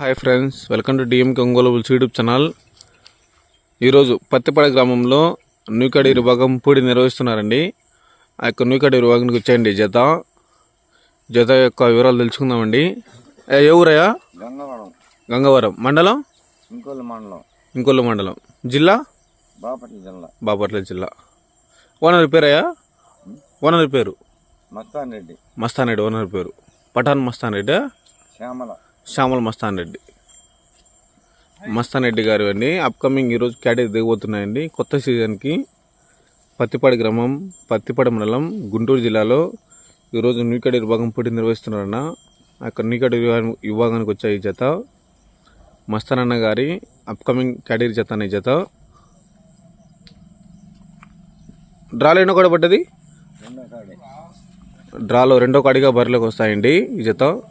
Hi friends welcome to డిఎంకి Ongole bulls YouTube channel. ఈరోజు పత్తిపాడ గ్రామంలో న్యూకడి విభాగం పూడి నిర్వహిస్తున్నారండి. ఆ యొక్క న్యూకడి విభాగానికి వచ్చేయండి జత. జత యొక్క వివరాలు తెలుసుకుందామండి. ఏ ఏ ఊరయ్యా? గంగవరం. గంగవరం. మండలం? ఇంకోళ్ళ మండలం. ఇంకొల్లు మండలం. జిల్లా? బాపట్ల జిల్లా. బాపట్ల జిల్లా. ఓనర్ పేరయ్యా? ఓనర్ పేరు? మస్తాన్ రెడ్డి. మస్తాన్ రెడ్డి ఓనర్ పేరు. పఠాన్ మస్తాన్ రెడ్డి? శ్యామల. శ్యామల మస్తాన్ రెడ్డి. మస్తాన్ రెడ్డి గారు అండి. అప్కమింగ్ ఈరోజు క్యాడేజ్ దిగబోతున్నాయండి. కొత్త సీజన్కి పత్తిపాడి గ్రామం పత్తిపాడి మండలం గుంటూరు జిల్లాలో ఈరోజు న్యూకడి విభాగం పోటీ నిర్వహిస్తున్నారన్న. అక్కడ న్యూ విభాగం- విభాగానికి వచ్చాయి ఈ జత. మస్తానన్న గారి అప్కమింగ్ క్యాడేజ్ జత అనే జత. డ్రాలో ఎన్నో కూడా పడ్డది? డ్రాలో రెండో కాడిగా బరిలోకి వస్తాయండి ఈ జత.